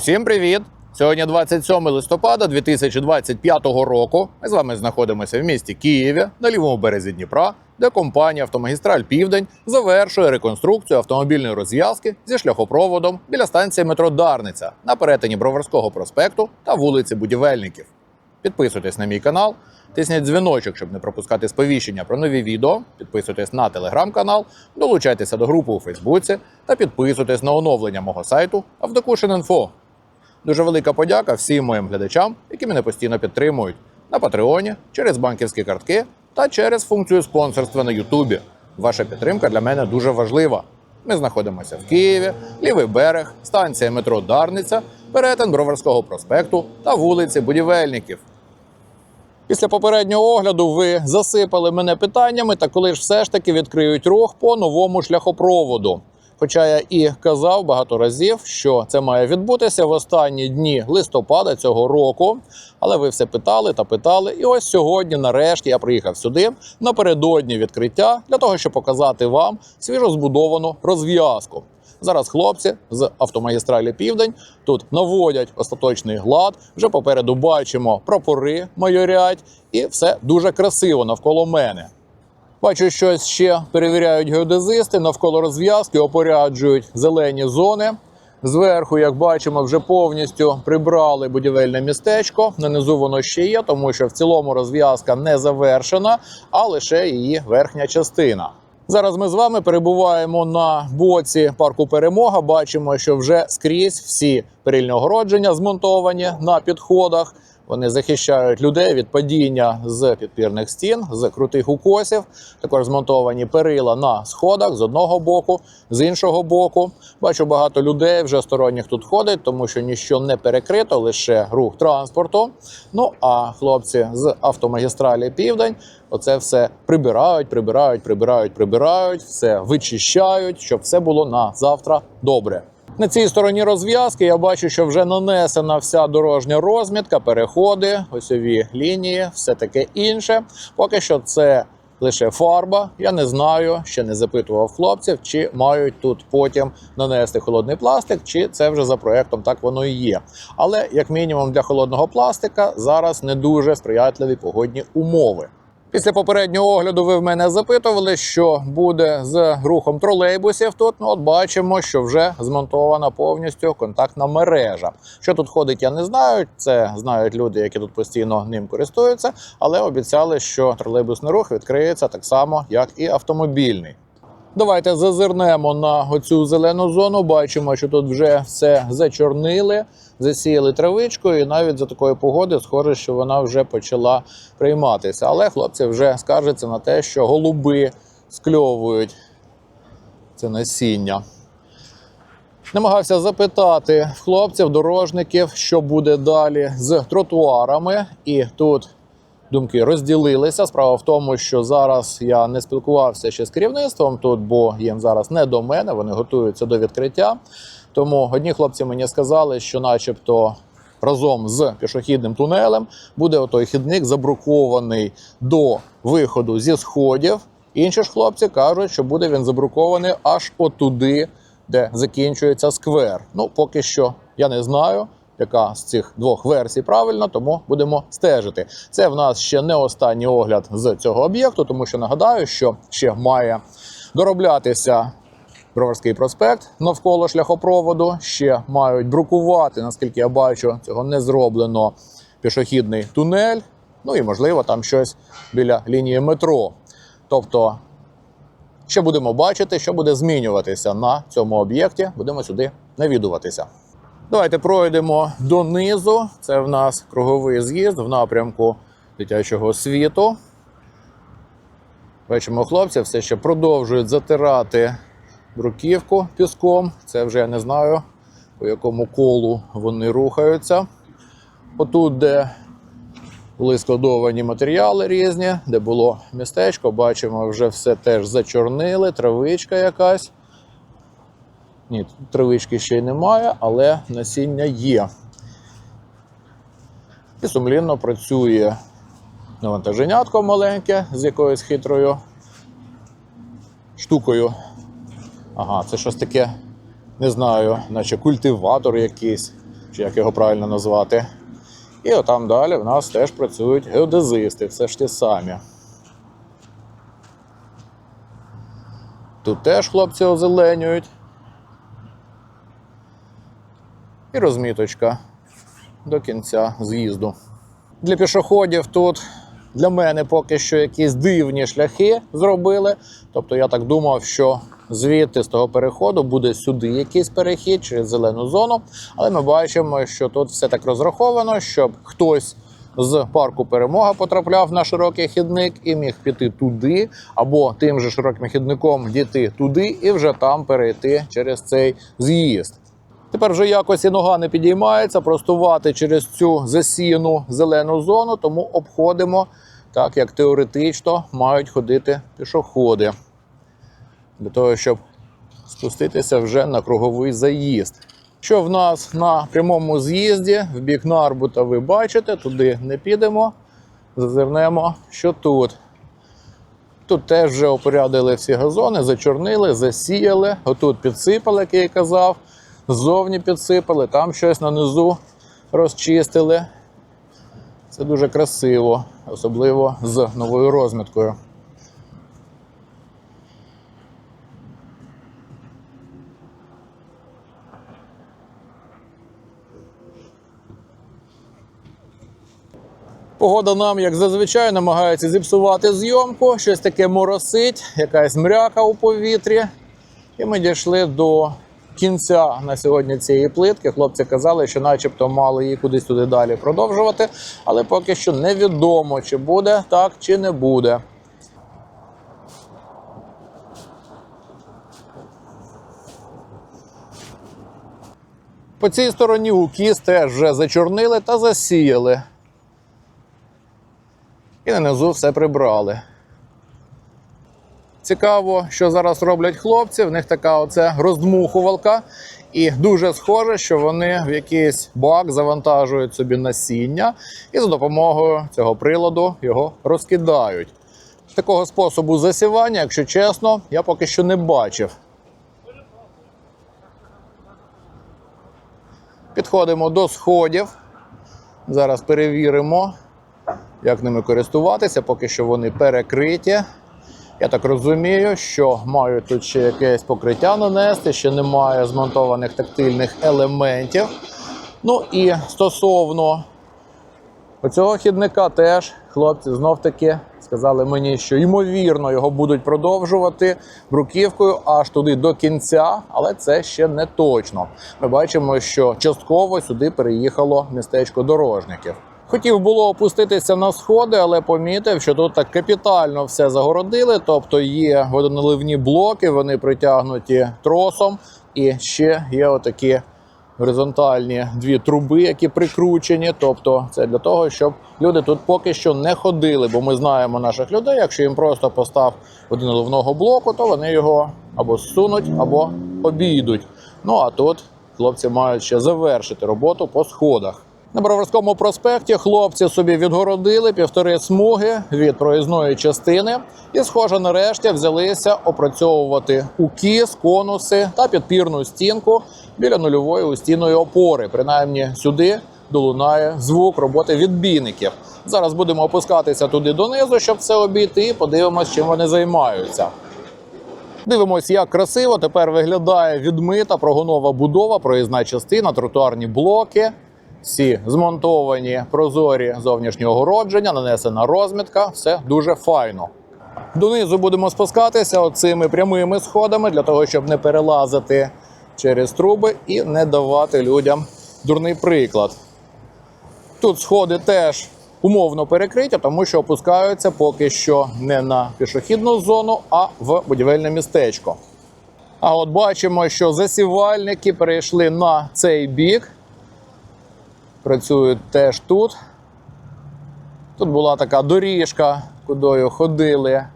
Усім привіт! Сьогодні 27 листопада 2025 року. Ми з вами знаходимося в місті Києві на лівому березі Дніпра, де компанія Автомагістраль Південь завершує реконструкцію автомобільної розв'язки зі шляхопроводом біля станції метро Дарниця на перетині Броварського проспекту та вулиці Будівельників. Підписуйтесь на мій канал, тисніть дзвіночок, щоб не пропускати сповіщення про нові відео. Підписуйтесь на телеграм-канал, долучайтеся до групи у Фейсбуці та підписуйтесь на оновлення мого сайту Автокушин.Інфо. Дуже велика подяка всім моїм глядачам, які мене постійно підтримують на Патреоні, через банківські картки та через функцію спонсорства на Ютубі. Ваша підтримка для мене дуже важлива. Ми знаходимося в Києві, лівий берег, станція метро Дарниця, перетин Броварського проспекту та вулиці Будівельників. Після попереднього огляду ви засипали мене питаннями, та коли ж все ж таки відкриють рух по новому шляхопроводу. Хоча я і казав багато разів, що це має відбутися в останні дні листопада цього року. Але ви все питали та питали. І ось сьогодні, нарешті, я приїхав сюди напередодні відкриття для того, щоб показати вам свіжо збудовану розв'язку. Зараз хлопці з автомагістралі Південь тут наводять остаточний глад. Вже попереду бачимо прапори майорять, і все дуже красиво навколо мене. Бачу, щось ще перевіряють геодезисти, навколо розв'язки опоряджують зелені зони. Зверху, як бачимо, вже повністю прибрали будівельне містечко. Нанизу воно ще є, тому що в цілому розв'язка не завершена, а лише її верхня частина. Зараз ми з вами перебуваємо на боці парку Перемога. Бачимо, що вже скрізь всі перильні огородження змонтовані на підходах. Вони захищають людей від падіння з підпірних стін, з крутих укосів. Також змонтовані перила на сходах з одного боку, з іншого боку. Бачу багато людей вже сторонніх тут ходить, тому що ніщо не перекрито, лише рух транспорту. Ну а хлопці з автомагістралі Південь оце все прибирають, прибирають, прибирають, прибирають, все вичищають, щоб все було на завтра добре. На цій стороні розв'язки я бачу, що вже нанесена вся дорожня розмітка, переходи, осьові лінії, все таке інше. Поки що це лише фарба. Я не знаю, ще не запитував хлопців, чи мають тут потім нанести холодний пластик, чи це вже за проектом так воно і є. Але як мінімум для холодного пластика зараз не дуже сприятливі погодні умови. Після попереднього огляду ви в мене запитували, що буде з рухом тролейбусів. Тут ну, от бачимо, що вже змонтована повністю контактна мережа. Що тут ходить, я не знаю. Це знають люди, які тут постійно ним користуються, але обіцяли, що тролейбусний рух відкриється так само, як і автомобільний. Давайте зазирнемо на оцю зелену зону. Бачимо, що тут вже все зачорнили, засіяли травичкою, і навіть за такої погоди схоже, що вона вже почала прийматися. Але хлопці вже скаржаться на те, що голуби скльовують це насіння. Намагався запитати хлопців, дорожників, що буде далі з тротуарами, і тут думки розділилися. Справа в тому, що зараз я не спілкувався ще з керівництвом тут, бо їм зараз не до мене, вони готуються до відкриття. Тому одні хлопці мені сказали, що, начебто, разом з пішохідним тунелем буде отой хідник забрукований до виходу зі сходів. Інші ж хлопці кажуть, що буде він забрукований аж отуди, де закінчується сквер. Ну, поки що я не знаю яка з цих двох версій правильна, тому будемо стежити. Це в нас ще не останній огляд з цього об'єкту, тому що нагадаю, що ще має дороблятися. Броварський проспект навколо шляхопроводу ще мають брукувати, наскільки я бачу, цього не зроблено пішохідний тунель. Ну і можливо там щось біля лінії метро. Тобто, ще будемо бачити, що буде змінюватися на цьому об'єкті. Будемо сюди навідуватися. Давайте пройдемо донизу. Це в нас круговий з'їзд в напрямку дитячого світу. Бачимо, хлопці все ще продовжують затирати бруківку піском. Це вже я не знаю, по якому колу вони рухаються. Отут, де були складовані матеріали різні, де було містечко, бачимо, вже все теж зачорнили, травичка якась. Ні, травички ще й немає, але насіння є. І сумлінно працює навантаженятко маленьке з якоюсь хитрою штукою. Ага, це щось таке, не знаю, наче культиватор якийсь. чи як його правильно назвати. І отам далі в нас теж працюють геодезисти, все ж ті самі. Тут теж хлопці озеленюють. І розміточка до кінця з'їзду. Для пішоходів тут для мене поки що якісь дивні шляхи зробили. Тобто я так думав, що звідти з того переходу буде сюди якийсь перехід через зелену зону. Але ми бачимо, що тут все так розраховано, щоб хтось з парку перемога потрапляв на широкий хідник і міг піти туди, або тим же широким хідником дійти туди і вже там перейти через цей з'їзд. Тепер вже якось і нога не підіймається простувати через цю засіяну зелену зону, тому обходимо так, як теоретично мають ходити пішоходи. Для того, щоб спуститися вже на круговий заїзд. Що в нас на прямому з'їзді в бік Нарбута ви бачите, туди не підемо. Зазирнемо, що тут. Тут теж вже опорядили всі газони, зачорнили, засіяли. Отут підсипали, як я і казав. Ззовні підсипали, там щось на низу розчистили. Це дуже красиво, особливо з новою розміткою. Погода нам, як зазвичай, намагається зіпсувати зйомку, щось таке моросить, якась мряка у повітрі. І ми дійшли до кінця на сьогодні цієї плитки. Хлопці казали, що начебто мали її кудись туди далі продовжувати, але поки що невідомо, чи буде так, чи не буде. По цій стороні укіс теж вже зачорнили та засіяли. І нанизу все прибрали. Цікаво, що зараз роблять хлопці. В них така оце роздмухувалка. І дуже схоже, що вони в якийсь бак завантажують собі насіння і за допомогою цього приладу його розкидають. Такого способу засівання, якщо чесно, я поки що не бачив. Підходимо до сходів. Зараз перевіримо, як ними користуватися, поки що вони перекриті. Я так розумію, що мають тут ще якесь покриття нанести, ще немає змонтованих тактильних елементів. Ну і стосовно цього хідника теж хлопці знов-таки сказали мені, що ймовірно його будуть продовжувати бруківкою аж туди до кінця, але це ще не точно. Ми бачимо, що частково сюди переїхало містечко дорожників. Хотів було опуститися на сходи, але помітив, що тут так капітально все загородили. Тобто є водоналивні блоки, вони притягнуті тросом, і ще є отакі горизонтальні дві труби, які прикручені. Тобто, це для того, щоб люди тут поки що не ходили. Бо ми знаємо наших людей. Якщо їм просто постав водоналивного блоку, то вони його або зсунуть, або обійдуть. Ну а тут хлопці мають ще завершити роботу по сходах. На Броварському проспекті хлопці собі відгородили півтори смуги від проїзної частини і, схоже, нарешті взялися опрацьовувати укіс, конуси та підпірну стінку біля нульової устійної опори. Принаймні сюди долунає звук роботи відбійників. Зараз будемо опускатися туди донизу, щоб все обійти, і подивимось, чим вони займаються. Дивимось, як красиво тепер виглядає відмита прогонова будова, проїзна частина, тротуарні блоки. Всі змонтовані прозорі зовнішні огородження, нанесена розмітка, все дуже файно. Донизу будемо спускатися оцими прямими сходами для того, щоб не перелазити через труби і не давати людям дурний приклад. Тут сходи теж умовно перекриті, тому що опускаються поки що не на пішохідну зону, а в будівельне містечко. А от бачимо, що засівальники перейшли на цей бік працюють теж тут. Тут була така доріжка, кудою ходили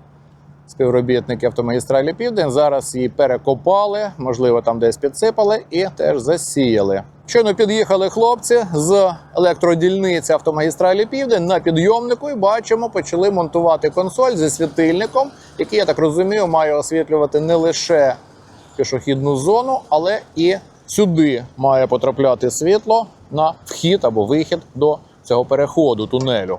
співробітники автомагістралі Південь. Зараз її перекопали, можливо, там десь підсипали і теж засіяли. Щойно під'їхали хлопці з електродільниці автомагістралі Південь на підйомнику і бачимо, почали монтувати консоль зі світильником, який, я так розумію, має освітлювати не лише пішохідну зону, але і сюди має потрапляти світло на вхід або вихід до цього переходу тунелю.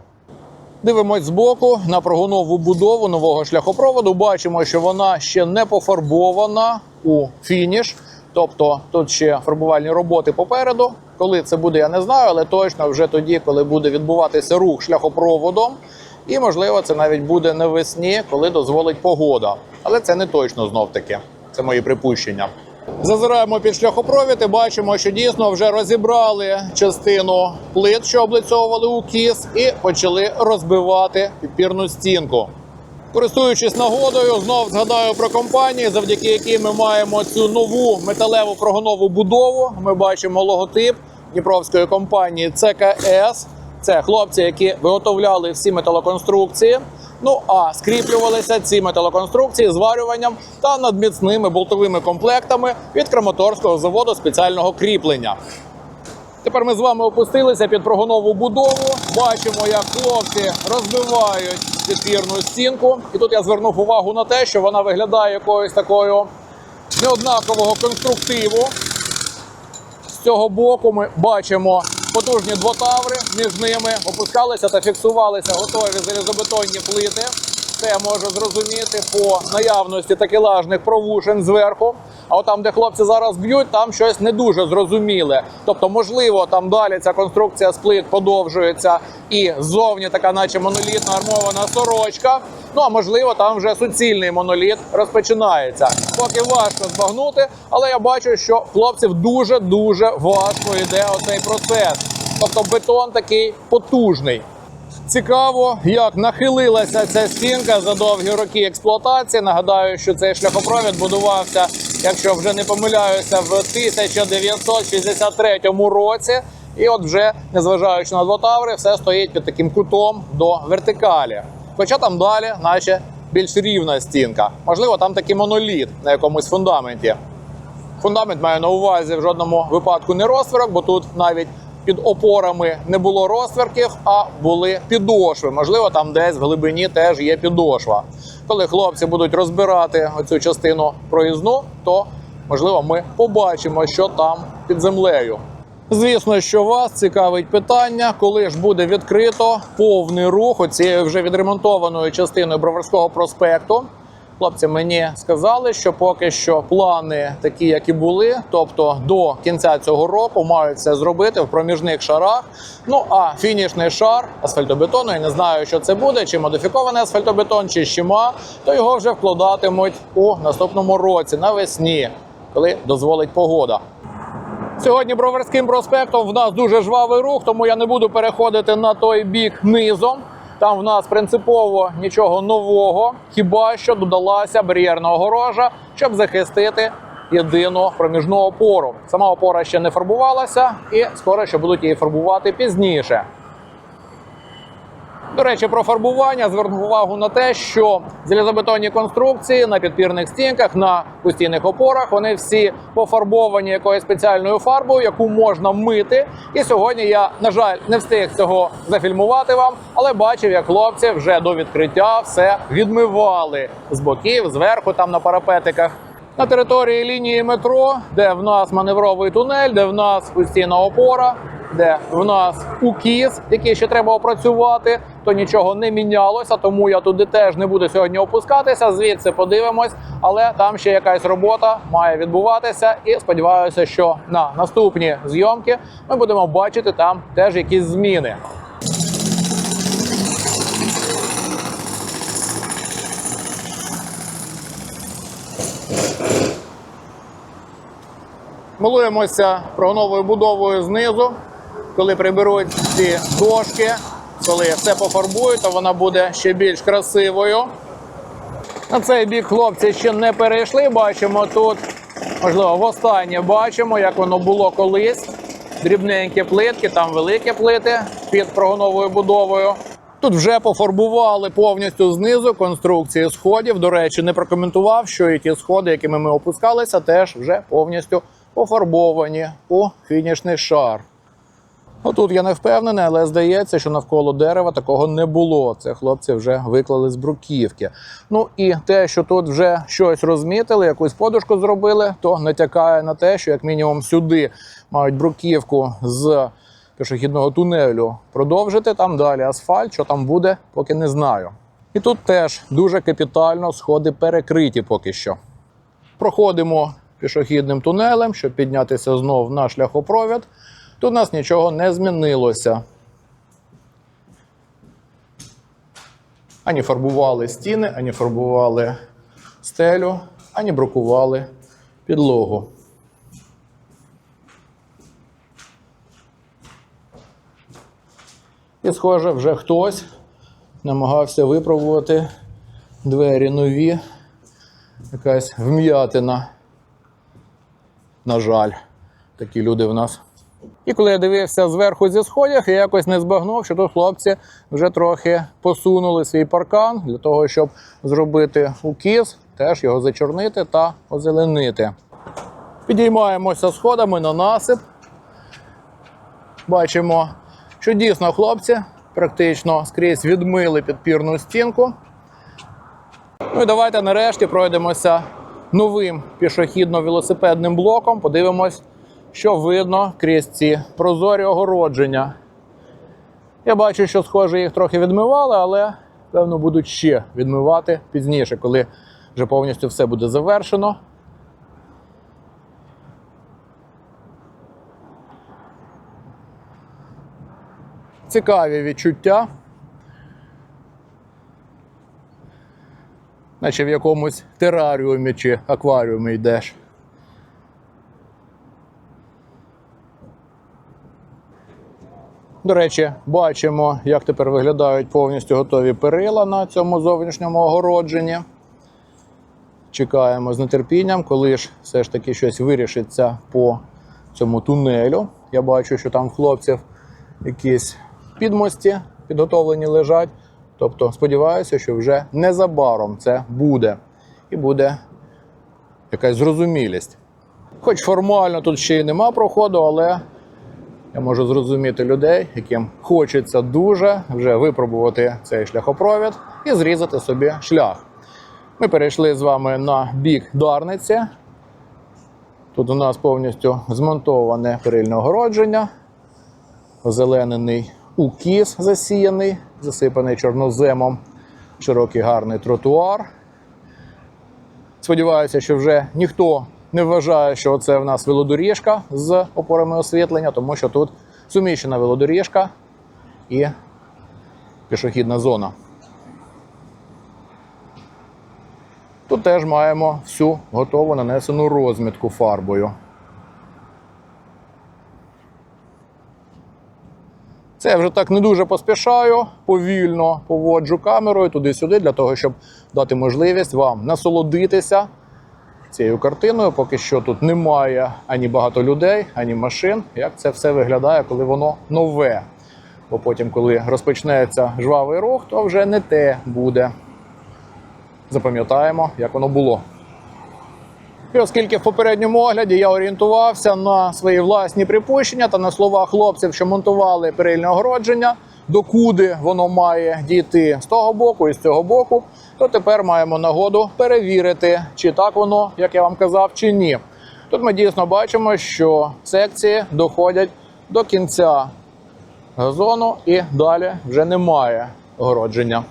Дивимось збоку на прогонову будову нового шляхопроводу. Бачимо, що вона ще не пофарбована у фініш. Тобто тут ще фарбувальні роботи попереду. Коли це буде, я не знаю, але точно вже тоді, коли буде відбуватися рух шляхопроводом. І можливо, це навіть буде навесні, коли дозволить погода. Але це не точно знов таки. Це мої припущення. Зазираємо під шляхопровід і бачимо, що дійсно вже розібрали частину плит, що облицьовували у кіс, і почали розбивати підпірну стінку. Користуючись нагодою, знов згадаю про компанії, завдяки якій ми маємо цю нову металеву прогонову будову. Ми бачимо логотип Дніпровської компанії ЦКС. Це хлопці, які виготовляли всі металоконструкції. Ну а скріплювалися ці металоконструкції зварюванням та надміцними болтовими комплектами від Краматорського заводу спеціального кріплення. Тепер ми з вами опустилися під прогонову будову. Бачимо, як хлопці розбивають підпірну стінку. І тут я звернув увагу на те, що вона виглядає якоюсь такою неоднакового конструктиву. З цього боку ми бачимо потужні двотаври. Між ними опускалися та фіксувалися готові залізобетонні плити. Це можу зрозуміти по наявності такелажних провушень зверху. А от там, де хлопці зараз б'ють, там щось не дуже зрозуміле. Тобто, можливо, там далі ця конструкція з плит подовжується і ззовні така, наче монолітна армована сорочка. Ну а можливо, там вже суцільний моноліт розпочинається. Поки важко збагнути, але я бачу, що хлопців дуже дуже важко йде оцей процес. Тобто бетон такий потужний. Цікаво, як нахилилася ця стінка за довгі роки експлуатації. Нагадаю, що цей шляхопровід будувався, якщо вже не помиляюся, в 1963 році. І от вже, незважаючи на двотаври, все стоїть під таким кутом до вертикалі. Хоча там далі, наче більш рівна стінка. Можливо, там такий моноліт на якомусь фундаменті. Фундамент маю на увазі в жодному випадку не розтворок, бо тут навіть під опорами не було розтверків, а були підошви. Можливо, там десь в глибині теж є підошва. Коли хлопці будуть розбирати оцю частину проїзну, то можливо ми побачимо, що там під землею. Звісно, що вас цікавить питання, коли ж буде відкрито повний рух цією вже відремонтованою частиною Броварського проспекту. Хлопці мені сказали, що поки що плани такі, як і були, тобто до кінця цього року мають це зробити в проміжних шарах. Ну а фінішний шар асфальтобетону, я не знаю, що це буде, чи модифікований асфальтобетон, чи щима, то його вже вкладатимуть у наступному році навесні, коли дозволить погода. Сьогодні Броварським проспектом в нас дуже жвавий рух, тому я не буду переходити на той бік низом. Там в нас принципово нічого нового, хіба що додалася бар'єрна огорожа, щоб захистити єдину проміжну опору. Сама опора ще не фарбувалася, і скоро ще будуть її фарбувати пізніше. До речі, про фарбування звернув увагу на те, що залізобетонні конструкції на підпірних стінках, на постійних опорах, вони всі пофарбовані якоюсь спеціальною фарбою, яку можна мити. І сьогодні я, на жаль, не встиг цього зафільмувати вам, але бачив, як хлопці вже до відкриття все відмивали з боків, зверху, там на парапетиках. На території лінії метро, де в нас маневровий тунель, де в нас постійна опора, де в нас укіс, який ще треба опрацювати, то нічого не мінялося, тому я туди теж не буду сьогодні опускатися. Звідси подивимось, але там ще якась робота має відбуватися. І сподіваюся, що на наступні зйомки ми будемо бачити там теж якісь зміни. Милуємося прогоновою будовою знизу. Коли приберуть ці дошки, коли все пофарбують, то вона буде ще більш красивою. На цей бік хлопці ще не перейшли. Бачимо тут, можливо, востаннє бачимо, як воно було колись. Дрібненькі плитки, там великі плити під прогоновою будовою. Тут вже пофарбували повністю знизу конструкції сходів. До речі, не прокоментував, що і ті сходи, якими ми опускалися, теж вже повністю пофарбовані у фінішний шар. Отут я не впевнений, але здається, що навколо дерева такого не було. Це хлопці вже виклали з бруківки. Ну і те, що тут вже щось розмітили, якусь подушку зробили, то натякає на те, що як мінімум сюди мають бруківку з пішохідного тунелю продовжити. Там далі асфальт, що там буде, поки не знаю. І тут теж дуже капітально сходи перекриті поки що. Проходимо пішохідним тунелем, щоб піднятися знов на шляхопровід. Тут у нас нічого не змінилося. Ані фарбували стіни, ані фарбували стелю, ані брукували підлогу. І, схоже, вже хтось намагався випробувати двері нові. Якась вм'ятина. На жаль, такі люди в нас. І коли я дивився зверху зі сходів, я якось не збагнув, що тут хлопці вже трохи посунули свій паркан для того, щоб зробити укіс, теж його зачорнити та озеленити. Підіймаємося сходами на насип. Бачимо, що дійсно хлопці практично скрізь відмили підпірну стінку. Ну і давайте нарешті пройдемося новим пішохідно-велосипедним блоком. Подивимось, що видно крізь ці прозорі огородження. Я бачу, що, схоже, їх трохи відмивали, але певно будуть ще відмивати пізніше, коли вже повністю все буде завершено. Цікаві відчуття. Наче в якомусь тераріумі чи акваріумі йдеш. До речі, бачимо, як тепер виглядають повністю готові перила на цьому зовнішньому огородженні. Чекаємо з нетерпінням, коли ж все ж таки щось вирішиться по цьому тунелю. Я бачу, що там хлопців якісь підмості підготовлені лежать. Тобто сподіваюся, що вже незабаром це буде. І буде якась зрозумілість. Хоч формально тут ще й нема проходу, але я можу зрозуміти людей, яким хочеться дуже вже випробувати цей шляхопровід і зрізати собі шлях. Ми перейшли з вами на бік Дарниці. Тут у нас повністю змонтоване перильне огородження, озеленений укіс засіяний, засипаний чорноземом, широкий гарний тротуар. Сподіваюся, що вже ніхто не вважає, що це в нас велодоріжка з опорами освітлення, тому що тут суміщена велодоріжка і пішохідна зона. Тут теж маємо всю готову нанесену розмітку фарбою. Це я вже так не дуже поспішаю, повільно поводжу камерою туди-сюди, для того, щоб дати можливість вам насолодитися цією картиною. Поки що тут немає ані багато людей, ані машин. Як це все виглядає, коли воно нове. Бо потім, коли розпочнеться жвавий рух, то вже не те буде. Запам'ятаємо, як воно було. І оскільки в попередньому огляді я орієнтувався на свої власні припущення та на слова хлопців, що монтували перильне огородження, докуди воно має дійти з того боку і з цього боку, то тепер маємо нагоду перевірити, чи так воно, як я вам казав, чи ні. Тут ми дійсно бачимо, що секції доходять до кінця газону і далі вже немає огородження.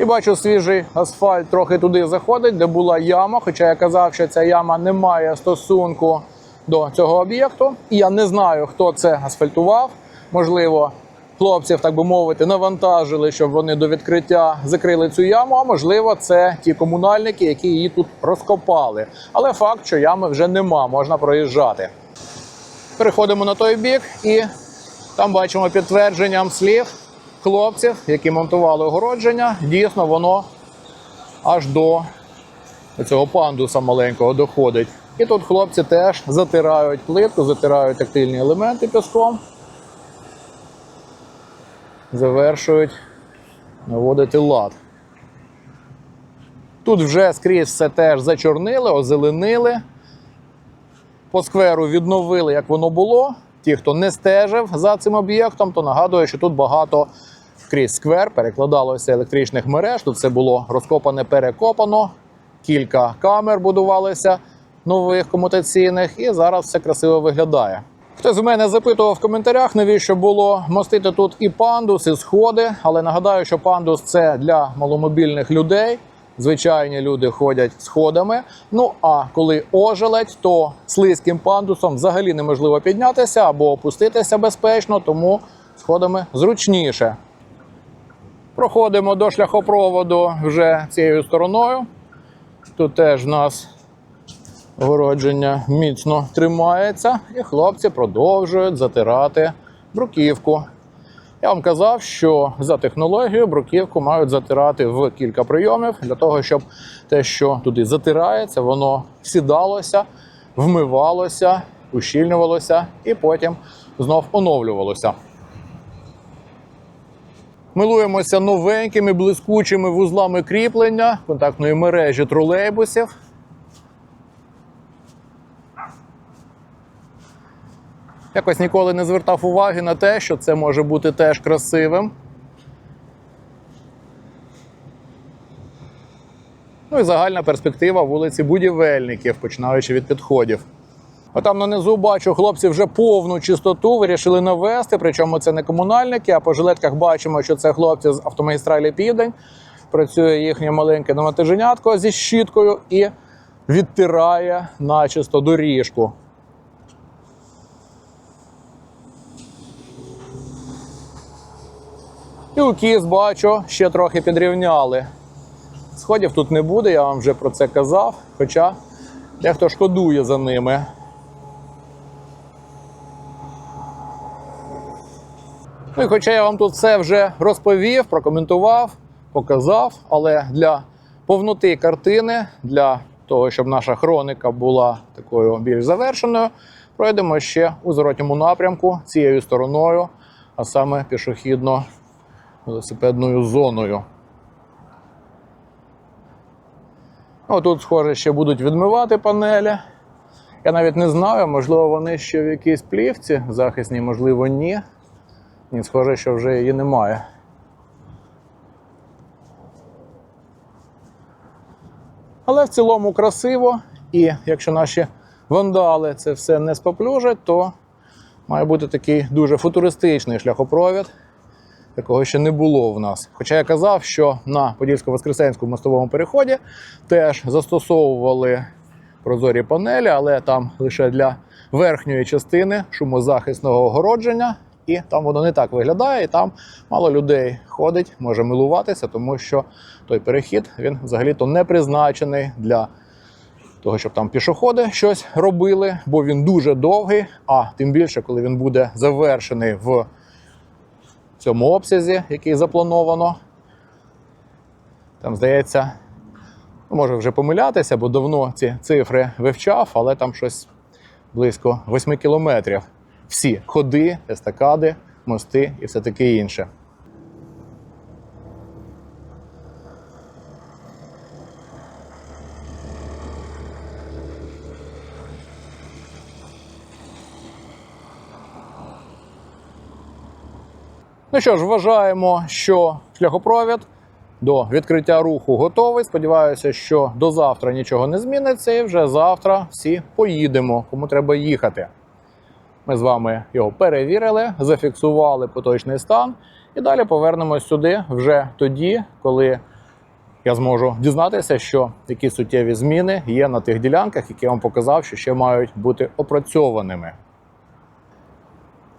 І бачу, свіжий асфальт трохи туди заходить, де була яма. Хоча я казав, що ця яма не має стосунку до цього об'єкту. І я не знаю, хто це асфальтував. Можливо, хлопців, так би мовити, навантажили, щоб вони до відкриття закрили цю яму. А можливо, це ті комунальники, які її тут розкопали. Але факт, що ями вже нема, можна проїжджати. Переходимо на той бік і там бачимо підтвердженням слів хлопців, які монтували огородження, дійсно воно аж до цього пандуса маленького доходить. І тут хлопці теж затирають плитку, затирають тактильні елементи піском, завершують наводити лад. Тут вже скрізь все теж зачорнили, озеленили. по скверу відновили, як воно було. Ті, хто не стежив за цим об'єктом, то нагадую, що тут багато крізь сквер перекладалося електричних мереж. Тут все було розкопане, перекопано. Кілька камер будувалося нових комутаційних, і зараз все красиво виглядає. Хтось з мене запитував в коментарях, навіщо було мостити тут і пандус, і сходи. Але нагадаю, що пандус це для маломобільних людей. Звичайні люди ходять сходами. Ну а коли ожеледь, то слизьким пандусом взагалі неможливо піднятися або опуститися безпечно, тому сходами зручніше. Проходимо до шляхопроводу вже цією стороною. Тут теж в нас огородження міцно тримається, і хлопці продовжують затирати бруківку. Я вам казав, що за технологією бруківку мають затирати в кілька прийомів для того, щоб те, що туди затирається, воно сідалося, вмивалося, ущільнювалося і потім знов оновлювалося. Милуємося новенькими блискучими вузлами кріплення контактної мережі тролейбусів. Якось ніколи не звертав уваги на те, що це може бути теж красивим. Ну і загальна перспектива вулиці будівельників, починаючи від підходів. А там нанизу бачу, хлопці вже повну чистоту вирішили навести. Причому це не комунальники, а по жилетках бачимо, що це хлопці з автомагістралі Південь. Працює їхнє маленьке навантаженятко зі щіткою і відтирає начисто доріжку. І у кіз бачу, ще трохи підрівняли. Сходів тут не буде, я вам вже про це казав. Хоча дехто шкодує за ними. Ну і хоча я вам тут все вже розповів, прокоментував, показав, але для повноти картини, для того, щоб наша хроника була такою більш завершеною, пройдемо ще у зворотньому напрямку цією стороною, а саме пішохідно велосипедною зоною. Ну, тут, схоже, ще будуть відмивати панелі. Я навіть не знаю, можливо, вони ще в якійсь плівці захисній, можливо, ні. Ні, схоже, що вже її немає. Але в цілому красиво, і якщо наші вандали це все не споплюжать, то має бути такий дуже футуристичний шляхопровід такого ще не було в нас. Хоча я казав, що на Подільсько-Воскресенському мостовому переході теж застосовували прозорі панелі, але там лише для верхньої частини шумозахисного огородження. І там воно не так виглядає, і там мало людей ходить, може милуватися, тому що той перехід він взагалі-то не призначений для того, щоб там пішоходи щось робили, бо він дуже довгий. А тим більше, коли він буде завершений в цьому обсязі, який заплановано. Там, здається, ну, може вже помилятися, бо давно ці цифри вивчав, але там щось близько 8 кілометрів. Всі ходи, естакади, мости і все таке інше. Ну що ж, вважаємо, що шляхопровід до відкриття руху готовий. Сподіваюся, що до завтра нічого не зміниться, і вже завтра всі поїдемо, кому треба їхати. Ми з вами його перевірили, зафіксували поточний стан, і далі повернемось сюди вже тоді, коли я зможу дізнатися, що які суттєві зміни є на тих ділянках, які я вам показав, що ще мають бути опрацьованими.